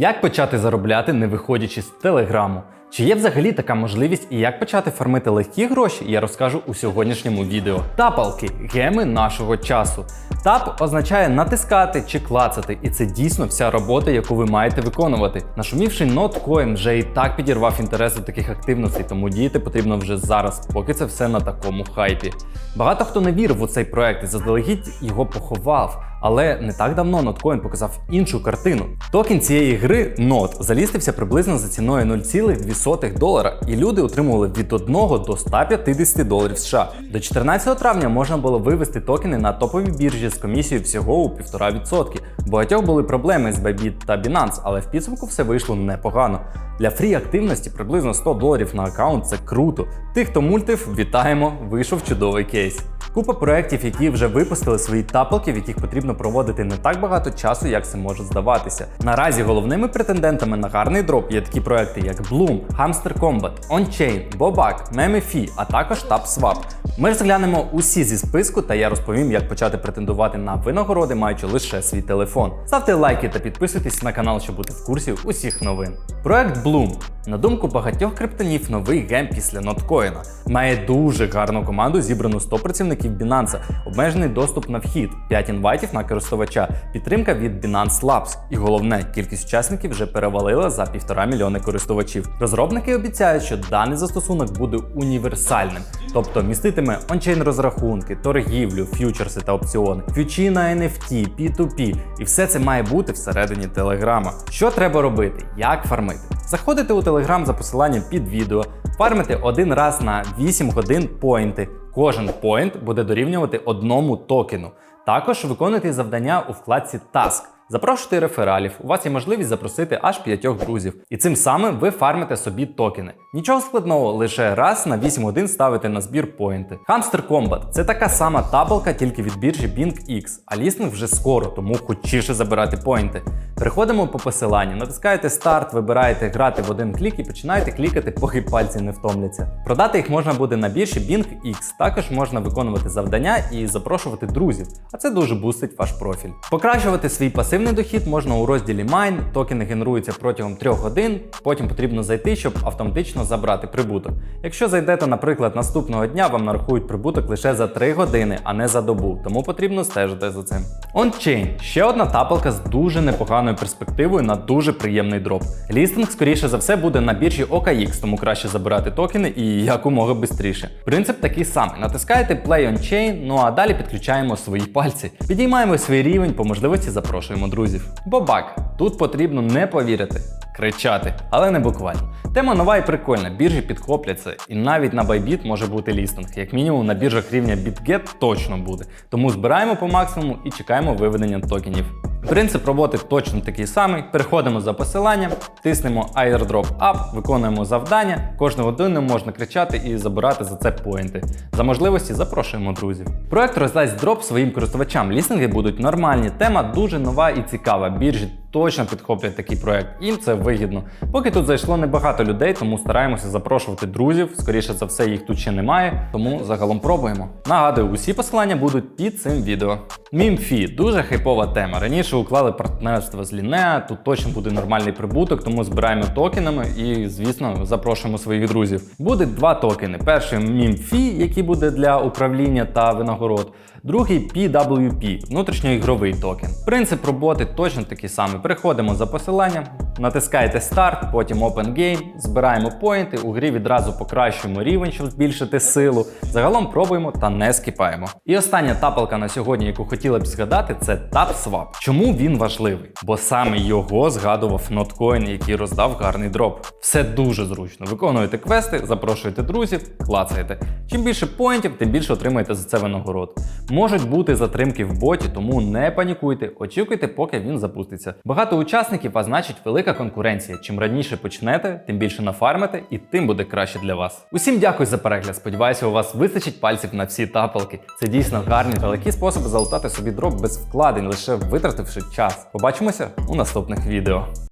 Як почати заробляти, не виходячи з телеграму? Чи є взагалі така можливість і як почати фармити легкі гроші, я розкажу у сьогоднішньому відео. Тапалки геми нашого часу. Тап означає натискати чи клацати, і це дійсно вся робота, яку ви маєте виконувати. Нашумівший ноткоін вже і так підірвав інтерес до таких активностей, тому діяти потрібно вже зараз, поки це все на такому хайпі. Багато хто не вірив у цей проект і заздалегідь його поховав. Але не так давно Notcoin показав іншу картину. Токен цієї гри NOT залістився приблизно за ціною 0,2 долара, і люди отримували від 1 до 150 доларів США. До 14 травня можна було вивести токени на топовій біржі з комісією всього у 1,5%. Багатьох були проблеми з Bybit та Binance, але в підсумку все вийшло непогано. Для фрі активності приблизно 100 доларів на аккаунт це круто. Тих, хто мультив, вітаємо! Вийшов чудовий кейс. Купа проєктів, які вже випустили свої тапелки, в яких потрібно проводити не так багато часу, як це може здаватися. Наразі головними претендентами на гарний дроп є такі проекти, як Bloom, Hamster Combat, OnChain, Bobak, MemeFi, а також TapSwap. Ми розглянемо усі зі списку, та я розповім, як почати претендувати на винагороди, маючи лише свій телефон. Ставте лайки та підписуйтесь на канал, щоб бути в курсі усіх новин. Проект Bloom. На думку багатьох криптонів, новий гем після ноткоїна. Має дуже гарну команду, зібрану 100 працівників Binance, обмежений доступ на вхід, 5 інвайтів на користувача, підтримка від Binance Labs. І головне, кількість учасників вже перевалила за півтора мільйони користувачів. Розробники обіцяють, що даний застосунок буде універсальним, тобто міститиме ончейн розрахунки, торгівлю, ф'ючерси та опціони, фьючі на NFT, P2P, і все це має бути всередині Телеграма. Що треба робити? Як фармити? Заходите у Телеграм за посиланням під відео, фармите один раз на 8 годин поінти. Кожен поінт буде дорівнювати одному токену. Також виконуйте завдання у вкладці Task. Запрошуйте рефералів, у вас є можливість запросити аж п'ятьох друзів. І цим самим ви фармите собі токени. Нічого складного, лише раз на 8 годин ставити на збір поінти. Hamster Combat це така сама табелка, тільки від біржі BingX, а лістинг вже скоро, тому хочіше забирати поінти. Переходимо по посиланню, натискаєте старт, вибираєте грати в один клік і починаєте клікати, поки пальці не втомляться. Продати їх можна буде на біржі BingX. Також можна виконувати завдання і запрошувати друзів, а це дуже бустить ваш профіль. Покращувати свій пасивний дохід можна у розділі Mine, токени генеруються протягом 3 годин, потім потрібно зайти, щоб автоматично забрати прибуток. Якщо зайдете, наприклад, наступного дня, вам нарахують прибуток лише за 3 години, а не за добу, тому потрібно стежити за цим. OnChain – ще одна тапалка з дуже непоганою перспективою на дуже приємний дроп. Лістинг, скоріше за все, буде на біржі OKX, тому краще забирати токени і якомога швидше. Принцип такий самий: натискаєте Play on Chain, ну а далі підключаємо свої пальці. Підіймаємо свій рівень, по можливості запрошуємо друзів. Бобак. Тут потрібно не повірити. Кричати, але не буквально. Тема нова і прикольна, біржі підхопляться, і навіть на Bybit може бути лістинг. Як мінімум на біржах рівня BitGet точно буде. Тому збираємо по максимуму і чекаємо виведення токенів. Принцип роботи точно такий самий. Переходимо за посиланням, тиснемо airdrop up, виконуємо завдання. Кожну годину можна кричати і забирати за це поінти. За можливості запрошуємо друзів. Проект роздасть дроп своїм користувачам. Лістинги будуть нормальні. Тема дуже нова і цікава. Біржі точно підхоплять такий проект. Їм це вигідно. Поки тут зайшло небагато людей, тому стараємося запрошувати друзів. Скоріше за все, їх тут ще немає, тому загалом пробуємо. Нагадую, усі посилання будуть під цим відео. Мімфі дуже хайпова тема. Раніше уклали партнерство з Лінеа, тут точно буде нормальний прибуток, тому збираємо токенами і, звісно, запрошуємо своїх друзів. Буде два токени. Перший мімфі, який буде для управління та винагород. Другий PWP, внутрішньоігровий токен. Принцип роботи точно такий самий. Переходимо за посиланням, натискаєте старт, потім Open Game, збираємо поінти, у грі відразу покращуємо рівень, щоб збільшити силу. Загалом пробуємо та не скіпаємо. І остання тапалка на сьогодні, яку хотіла б згадати, це TapSwap. Чому він важливий? Бо саме його згадував Notcoin, який роздав гарний дроп. Все дуже зручно. Виконуєте квести, запрошуєте друзів, клацаєте. Чим більше поінтів, тим більше отримаєте за це винагород. Можуть бути затримки в боті, тому не панікуйте, очікуйте, поки він запуститься. Багато учасників, а значить велика конкуренція. Чим раніше почнете, тим більше нафармите, і тим буде краще для вас. Усім дякую за перегляд. Сподіваюся, у вас вистачить пальців на всі тапалки. Це дійсно гарні та легкі способи залутати собі дроп без вкладень, лише витративши час. Побачимося у наступних відео.